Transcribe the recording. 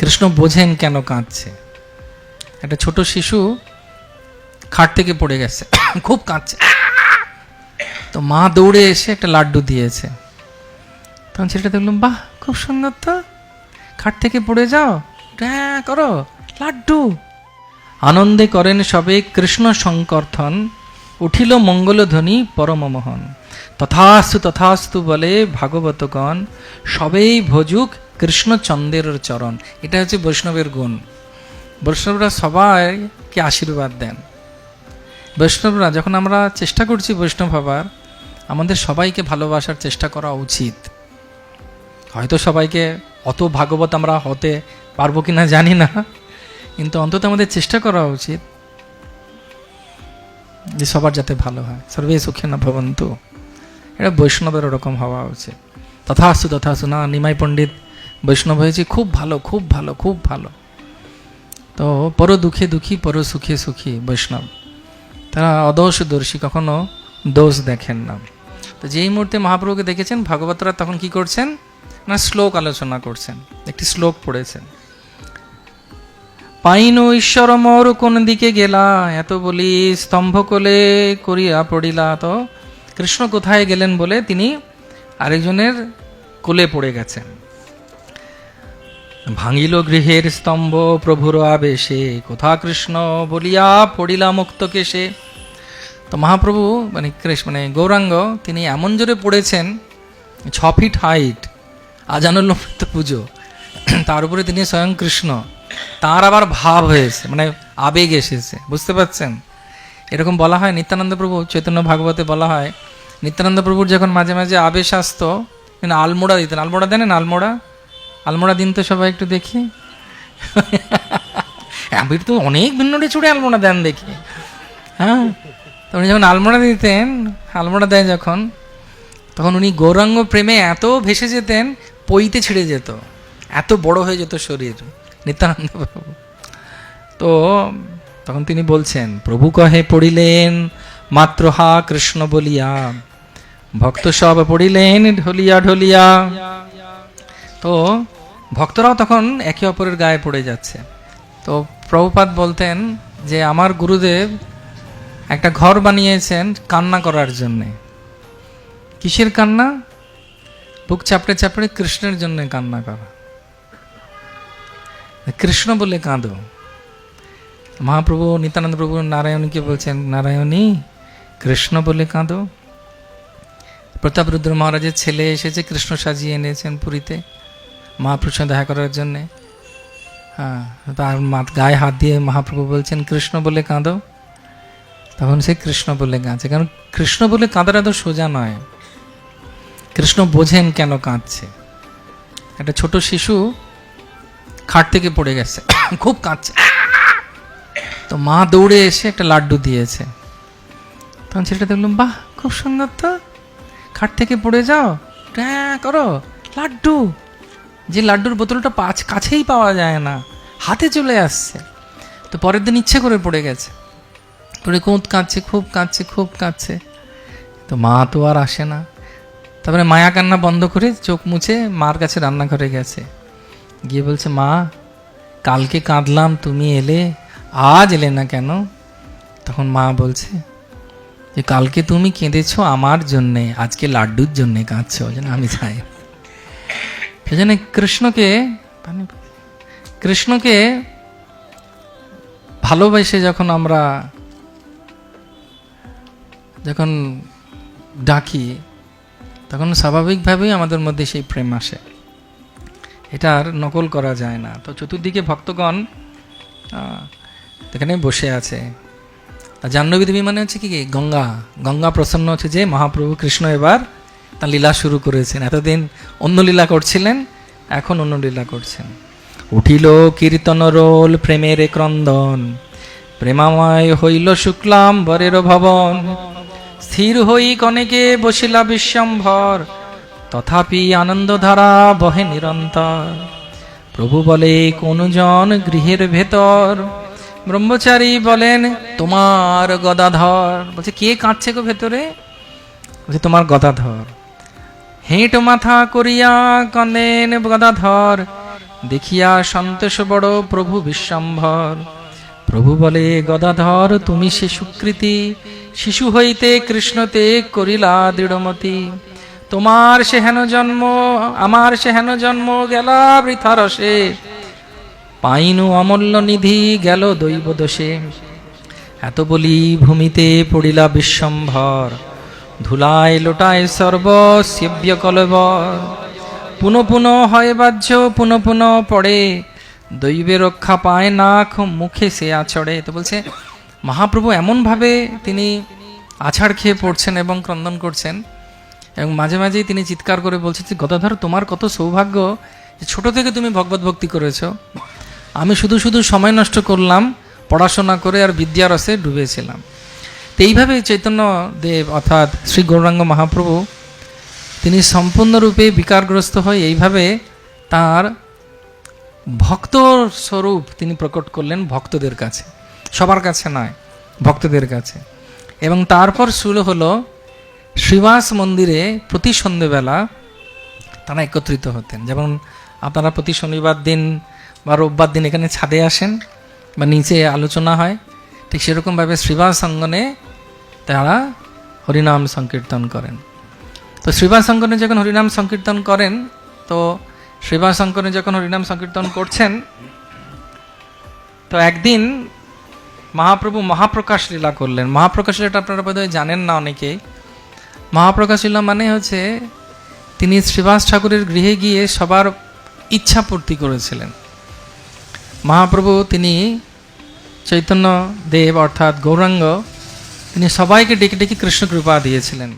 কৃষ্ণ বোঝেন কেন কাঁদছে? একটা ছোট শিশু খাট থেকে পড়ে গেছে, খুব কাঁদছে। তো মা দৌড়ে এসে একটা লাড্ডু দিয়েছে। তখন ছেলেটা দেখলাম, বাহ, খুব সুন্দর তো। খাট থেকে পড়ে যাও হ্যাঁ করো, লাড্ডু। আনন্দে করেন সবে কৃষ্ণ সংকর্থন, উঠিল মঙ্গলধ্বনি পরমমোহন। তথাস্তু তথাস্তু বলে ভাগবতগণ, সবেই ভজুক কৃষ্ণচন্দ্রের চরণ। এটা হচ্ছে বৈষ্ণবের গুণ। বৈষ্ণবরা সবাইকে আশীর্বাদ দেন। বৈষ্ণবরা, যখন আমরা চেষ্টা করছি বৈষ্ণব হবার, আমাদের সবাইকে ভালোবাসার চেষ্টা করা উচিত। হয়তো সবাইকে অত ভাগবত আমরা হতে পারব কিনা জানি না, কিন্তু অন্তত আমাদের চেষ্টা করা উচিত যে সবার যাতে ভালো হয়। সর্বে সুখে না ভবন্তু। এটা বৈষ্ণবের ওরকম হওয়া উচিত। তথাস্তু তথাস্তু না, নিমাই পণ্ডিত বৈষ্ণব হয়েছে খুব ভালো খুব ভালো খুব ভালো। তো পর দুঃখে দুঃখী, পর সুখে সুখী বৈষ্ণব। তারা অদোষদর্শী কখনো দোষ দেখেন না। তো যেই মুহূর্তে মহাপ্রভুকে দেখেছেন, ভাগবতরা তখন কি করছেন? না, শ্লোক আলোচনা করছেন, একটি শ্লোক পড়েছেন। পাইন ঈশ্বর মোর কোন দিকে গেলা, এত বলি স্তম্ভ কোলে করিয়া পড়িলা। তো কৃষ্ণ কোথায় গেলেন বলে তিনি আরেকজনের কোলে পড়ে গেছেন। ভাঙিল গৃহের স্তম্ভ প্রভুর আবেশে। কোথা কৃষ্ণ বলিয়া পড়িলা মুক্ত কেশে? তো মহাপ্রভু মানে কৃষ্ণ মানে গৌরাঙ্গ, তিনি এমন জোরে পড়েছেন, ছ ফিট হাইট আজানুল পুজো। তার উপরে তিনি স্বয়ং কৃষ্ণ। তার আবার ভাব হয়েছে মানে আবেগ এসেছে, বুঝতে পারছেন? এরকম বলা হয় নিত্যানন্দ প্রভু, চৈতন্য ভাগবতে বলা হয়, নিত্যানন্দ প্রভুর যখন মাঝে মাঝে আবেশ আসতো আলমোড়া দিতেন। আলমোড়া দেন আলমোড়া? আলমোড়া দিন তো সবাই একটু দেখি। আমি তো অনেক ভিন্ন চুড়ে আলমোড়া দেন দেখি। হ্যাঁ তো উনি যখন আলমোড়া দিতেন, আলমোড়া দেয় যখন, তখন উনি গৌরাঙ্গ প্রেমে এত ভেসে যেতেন, পইতে ছিঁড়ে যেত। এত বড় হয়ে যেত শরীর, নিত্যানন্দ প্রভু তো তখন তিনি বলছেন, প্রভু কহে পড়িলেন, মাত্র হা কৃষ্ণ বলিয়া। ভক্ত সব পড়িলেন, ঢলিয়া ঢলিয়া। তো ভক্তরাও তখন একে অপরের গায়ে পড়ে যাচ্ছে। তো প্রভুপাত বলতেন যে, আমার গুরুদেব একটা ঘর বানিয়েছেন কান্না করার জন্যে। কিসের কান্না? বুক চাপড়ে চাপড়ে কৃষ্ণের জন্য কান্না করা। কৃষ্ণ বলে কাঁদো। মহাপ্রভু নিত্যানন্দ প্রভু নারায়ণীকে বলছেন, নারায়ণী, কৃষ্ণ বলে কাঁদো। প্রতাপ রুদ্র মহারাজের ছেলে এসেছে, কৃষ্ণ সাজিয়ে এনেছেন পুরীতে। মহাপ্রভুর সঙ্গে দেখা করার জন্যে। হ্যাঁ তার গায়ে হাত দিয়ে মহাপ্রভু বলছেন, কৃষ্ণ বলে কাঁদো। তখন সে কৃষ্ণ বলে কাঁদছে। কারণ কৃষ্ণ বলে কাঁদাটা তো সোজা নয়। কৃষ্ণ বোঝেন কেন কাঁদছে? একটা ছোট শিশু খাট থেকে পড়ে গেছে, খুব কাঁদছে। তো মা দৌড়ে এসে একটা লাড্ডু দিয়েছে। তখন ছেলেটা দেখলাম, বাহ, খুব সুন্দর তো। খাট থেকে পড়ে যাও। হ্যাঁ করো। লাড্ডু। যে লাড্ডুর বোতলটা পাঁচ কাছেই পাওয়া যায় না, হাতে চলে আসছে। তো পরের দিন ইচ্ছে করে পড়ে গেছে। পড়ে কোঁত কাঁদছে, খুব কাঁদছে খুব কাঁদছে। তো মা তো আর আসে না। তারপরে মায়া কান্না বন্ধ করে চোখ মুছে মার কাছে রান্নাঘরে গেছে। গিয়ে বলছে, মা, কালকে কাঁদলাম, তুমি এলে, আজ এলে না কেন? তখন মা বলছে, যে কালকে তুমি কেঁদেছো আমার জন্যে, আজকে লাড্ডুর জন্যে কাঁদছো। যেন আমি চাই সেজন্য কৃষ্ণকে কৃষ্ণকে ভালোবেসে যখন আমরা যখন ডাকি, তখন স্বাভাবিকভাবেই আমাদের মধ্যে সেই প্রেম আসে। এটার নকল করা যায় না। তো চতুর্দিকে ভক্তগণ এখানে বসে আছে। জাহ্নবী দেবী মানে হচ্ছে কি? গঙ্গা। গঙ্গা প্রসন্ন হচ্ছে যে, মহাপ্রভু কৃষ্ণ এবার তার লীলা শুরু করেছেন। এতদিন অন্য লীলা করছিলেন, এখন অন্য লীলা করছেন। উঠিল কীর্তন রোল প্রেমের ক্রন্দন, প্রেমাময় হইল শুক্লাম বরের ভবন। স্থির হই কনেকে বসিলা বিশ্বম্ভর, তথাপি আনন্দধারা বহে নিরন্তর। প্রভু বলে, কোনজন গৃহের ভেতর? ব্রহ্মচারী বলেন, তোমার গদাধর। বলছে, কে কাঁদছে গো ভেতরে? বলছে, তোমার গদাধর। হেঁট মাথা করিয়া কাঁদেন গদাধর। দেখিয়া সন্তোষ বড় প্রভু বিশ্বম্ভর। প্রভু বলে, গদাধর, তুমি সে সুকৃতি। শিশু হইতে কৃষ্ণতে করিলা দৃঢ়মতি। তোমার সে হেন জন্ম, আমার সে হেন জন্ম গেলা বৃথা রসে। পাইনু অমূল্য নিধি গেল দৈব দোষে। এত বলি ভূমিতে পড়িলা বিশ্বম্ভর। ধুলায় লোটায় সর্ব সেব্য কলবর পুন পুন হয় বাহ্য, পুন পুন পড়ে। দৈবে রক্ষা পায় নাক, মুখে সে আছড়ে। তো বলছে, মহাপ্রভু এমনভাবে তিনি আছাড় খেয়ে পড়ছেন এবং ক্রন্দন করছেন। এবং মাঝে মাঝেই তিনি চিৎকার করে বলছেন যে, গদাধর, তোমার কত সৌভাগ্য যে ছোট থেকে তুমি ভগবত ভক্তি করেছ। আমি শুধু শুধু সময় নষ্ট করলাম, পড়াশোনা করে আর বিদ্যারসে ডুবেছিলাম। এইভাবে চৈতন্য দেব অর্থাৎ শ্রী গৌরাঙ্গ মহাপ্রভু, তিনি সম্পূর্ণরূপে বিকারগ্রস্ত হয়ে এইভাবে তার ভক্ত স্বরূপ তিনি প্রকট করলেন ভক্তদের কাছে। সবার কাছে নয়, ভক্তদের কাছে। এবং তারপর শুরু হলো শ্রীবাস মন্দিরে প্রতি সন্ধেবেলা তারা একত্রিত হতেন। যেমন আপনারা প্রতি শনিবার দিন বা রোববার দিন এখানে ছাদে আসেন বা নিচে আলোচনা হয়, ঠিক সেরকমভাবে শ্রীবাস অঙ্গনে তারা হরিনাম সংকীর্তন করেন। তো অঙ্গনে যখন হরিনাম সংকীর্তন করেন, তো অঙ্গনে যখন হরিনাম সংকীর্তন করছেন, তো একদিন মহাপ্রভু মহাপ্রকাশ লীলা করলেন। মহাপ্রকাশ লীলাটা আপনারা বোধহয় জানেন না অনেকেই মহাপ্রকাশ লীলা মানে হচ্ছে তিনি শ্রীবাস ঠাকুরের গৃহে গিয়ে সবার ইচ্ছা পূর্তি করেছিলেন। মহাপ্রভু তিনি চৈতন্য দেব অর্থাৎ গৌরাঙ্গ তিনি সবাইকে ডেকে ডেকে কৃষ্ণ কৃপা দিয়েছিলেন।